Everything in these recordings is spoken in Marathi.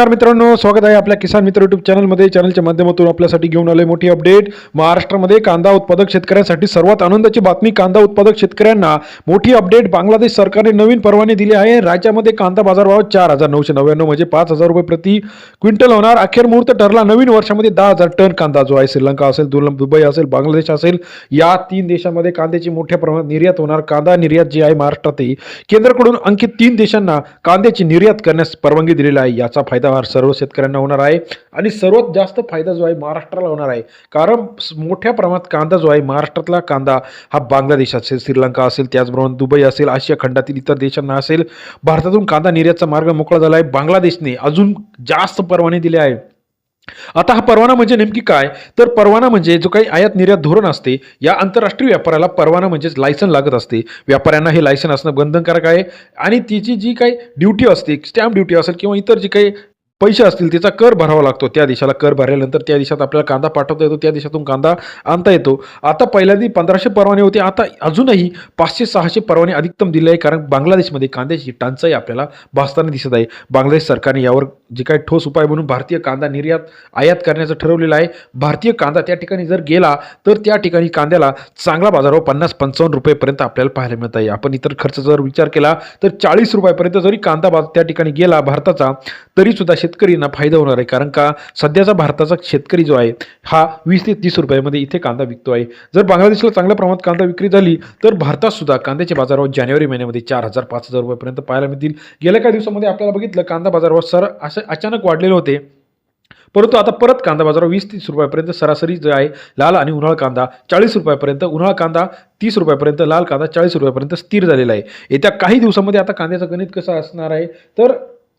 नमस्कार मित्रांनो स्वागत आहे आपल्या किसान मित्र युट्यूब चॅनलमध्ये चॅनलच्या माध्यमातून आपल्यासाठी घेऊन आले मोठी अपडेट महाराष्ट्रामध्ये कांदा उत्पादक शेतकऱ्यांसाठी सर्वात आनंदाची बातमी कांदा उत्पादक शेतकऱ्यांना मोठी अपडेट बांगलादेश सरकारने नवीन परवाने दिले आहे. राज्यामध्ये कांदा बाजारभाव चार हजार नऊशे नव्याण्णव म्हणजे पाच हजार रुपये प्रति क्विंटल होणार. अखेर मुहूर्त ठरला. नवीन वर्षामध्ये दहा हजार टन कांदा जो आहे श्रीलंका असेल दुबई असेल बांगलादेश असेल या तीन देशांमध्ये कांद्याची मोठ्या प्रमाणात निर्यात होणार. कांदा निर्यात जी आहे महाराष्ट्रातही केंद्राकडून आणखी तीन देशांना कांद्याची निर्यात करण्यास परवानगी दिलेली आहे. याचा फायदा हा सर्व शेतकऱ्यांना होणार आहे. आणि सर्वात जास्त फायदा जो आहे महाराष्ट्राला होणार आहे. कारण मोठ्या प्रमाणात कांदा जो आहे महाराष्ट्रातला कांदा हा बांगलादेश असेल श्रीलंका असेल त्याचबरोबर दुबई असेल आशिया खंडातील इतर देशांना असेल भारतातून कांदा निर्यातचा मार्ग मोकळा झाला आहे. बांगलादेशने अजून जास्त परवाने दिले आहे. आता हा परवाना म्हणजे नेमकी काय? तर परवाना म्हणजे जो काही आयात निर्यात धोरण असते या आंतरराष्ट्रीय व्यापाराला परवाना म्हणजेच लायसन लागत असते. व्यापाऱ्यांना हे लायसन असणं बंधनकारक आहे. आणि तिची जी काही ड्युटी असते स्टॅम्प ड्युटी असेल किंवा इतर जी काही पैसे असतील त्याचा कर भरावा लागतो. त्या देशाला कर भरल्यानंतर त्या देशात आपल्याला कांदा पाठवता येतो त्या देशातून कांदा आणता येतो. आता पहिल्यांदा पंधराशे परवाने होते आता अजूनही पाचशे सहाशे परवाने अधिकतम दिले आहे कारण बांगलादेशमध्ये कांद्याची टंचाई आपल्याला भासताना दिसत आहे. बांगलादेश सरकारने यावर जे काही ठोस उपाय म्हणून भारतीय कांदा निर्यात आयात करण्याचं ठरवलेलं आहे. भारतीय कांदा त्या ठिकाणी जर गेला तर त्या ठिकाणी कांद्याला चांगला बाजारभाव पन्नास पंचावन्न रुपयेपर्यंत आपल्याला पाहायला मिळत आहे. आपण इतर खर्च जर विचार केला तर चाळीस रुपयापर्यंत जरी कांदा त्या ठिकाणी गेला भारताचा तरीसुद्धा शेतकरींना फायदा होणार आहे. कारण का? सध्याचा भारताचा शेतकरी जो आहे हा वीस ते तीस रुपयामध्ये इथे कांदा विकतो आहे. जर बांगलादेशला चांगल्या प्रमाणात कांदा विक्री झाली तर भारतातसुद्धा कांद्याचे बाजारभाव जानेवारी महिन्यामध्ये चार हजार पाच हजार रुपयापर्यंत पाहायला मिळतील. गेल्या काही दिवसामध्ये आपल्याला बघितलं कांदा बाजारभाव सर असे अचानक वाढलेले होते. परंतु आता परत कांदा बाजार वीस तीस रुपयापर्यंत सरासरी जो आहे लाल आणि उन्हाळ कांदा चाळीस रुपयापर्यंत उन्हाळ कांदा तीस रुपयापर्यंत लाल कांदा चाळीस रुपयापर्यंत स्थिर झालेला आहे. येत्या काही दिवसामध्ये आता कांद्याचं गणित कसं असणार आहे? तर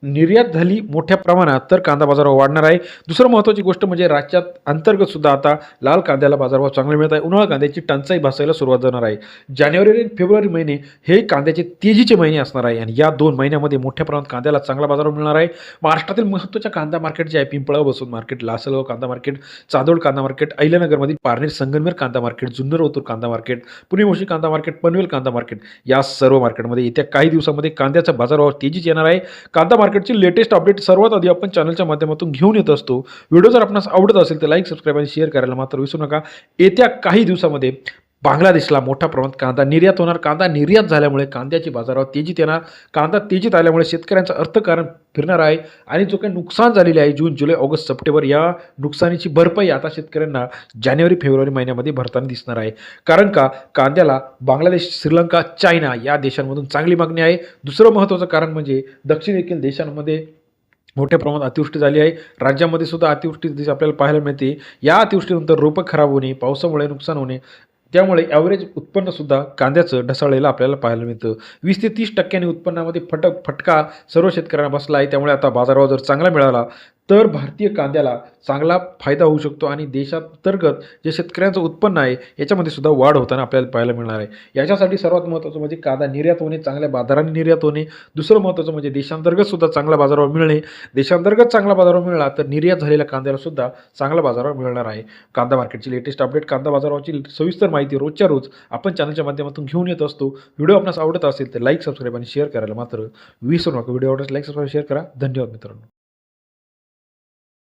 निर्यात झाली मोठ्या प्रमाणात तर कांदा बाजारभाव वाढणार आहे. दुसरं महत्त्वाची गोष्ट म्हणजे राज्यात अंतर्गतसुद्धा आता लाल कांद्याला बाजारभाव चांगले मिळत आहे. उन्हाळा कांद्याची टंचाई भासायला सुरुवात होणार आहे. जानेवारी आणि फेब्रुवारी महिने हे कांद्याचे तेजीचे महिने असणार आहे आणि या दोन महिन्यामध्ये मोठ्या प्रमाणात कांद्याला चांगला बाजारभाव मिळणार आहे. महाराष्ट्रातील महत्त्वाच्या कांदा मार्केट जे आहे पिंपळा बसून मार्केट लासलगाव कांदा मार्केट चांदोड कांदा मार्केट अहिल्यानगरमधील पारनेर संगनमेर कांदा मार्केट जुन्नर ओतूर कांदा मार्केट पुणे मोशी कांदा मार्केट पनवेल कांदा मार्केट या सर्व मार्केटमध्ये येत्या काही दिवसामध्ये कांद्याचा बाजारभाव तेजीच येणार आहे. कांदा मार्केटची लेटेस्ट अपडेट सर्वात आधी आपण चॅनलच्या माध्यमातून घेऊन येत असतो. व्हिडिओ जर आपणास आवडत असेल तर लाईक सबस्क्राईब आणि शेअर करायला मात्र विसरू नका. येत्या काही दिवसामध्ये बांगलादेशला मोठ्या प्रमाणात कांदा निर्यात होणार. कांदा निर्यात झाल्यामुळे कांद्याची बाजारावर तेजीत येणार. कांदा तेजीत आल्यामुळे शेतकऱ्यांचं अर्थकारण फिरणार आहे आणि जो काही नुकसान झालेले आहे जून जुलै ऑगस्ट सप्टेंबर या नुकसानीची भरपाई आता शेतकऱ्यांना जानेवारी फेब्रुवारी महिन्यामध्ये भरताना दिसणार आहे. कारण का? कांद्याला बांगलादेश श्रीलंका चायना या देशांमधून चांगली मागणी आहे. दुसरं महत्त्वाचं कारण म्हणजे दक्षिणेकडील देशांमध्ये मोठ्या प्रमाणात अतिवृष्टी झाली आहे. राज्यामध्ये सुद्धा अतिवृष्टी दिस आपल्याला पाहायला मिळते. या अतिवृष्टीनंतर रोपं खराब होणे पावसामुळे नुकसान होणे त्यामुळे ॲव्हरेज उत्पन्नसुद्धा कांद्याचं ढसाळलेलं आपल्याला पाहायला मिळतं. वीस ते तीस टक्क्यांनी उत्पन्नामध्ये फटक फटका सर्व शेतकऱ्यांना बसला आहे. त्यामुळे आता बाजारभाव जर चांगला मिळाला तर भारतीय कांद्याला चांगला फायदा होऊ शकतो आणि देशांतर्गत जे शेतकऱ्यांचं उत्पन्न आहे याच्यामध्ये सुद्धा वाढ होताना आपल्याला पाहायला मिळणार आहे. याच्यासाठी सर्वात महत्त्वाचं म्हणजे कांदा निर्यात होणे चांगल्या बाजाराने निर्यात होणे. दुसरं महत्त्वाचं म्हणजे देशांतर्गत सुद्धा चांगला बाजारभाव मिळणे. देशांतर्गत चांगला बाजारभाव मिळाला तर निर्यात झालेल्या कांद्याला सुद्धा चांगला बाजारभाव मिळणार आहे. कांदा मार्केटची लेटेस्ट अपडेट कांदा बाजारावरची सविस्तर माहिती रोजच्या रोज आपण चॅनलच्या माध्यमातून घेऊन येत असतो. व्हिडिओ आपणास आवडत असेल तर लाईक सबस्क्राईब आणि शेअर करायला मात्र विसरू नका. व्हिडिओ आवडल्यास लाईक सबस्क्राईब शेअर करा. धन्यवाद मित्रांनो.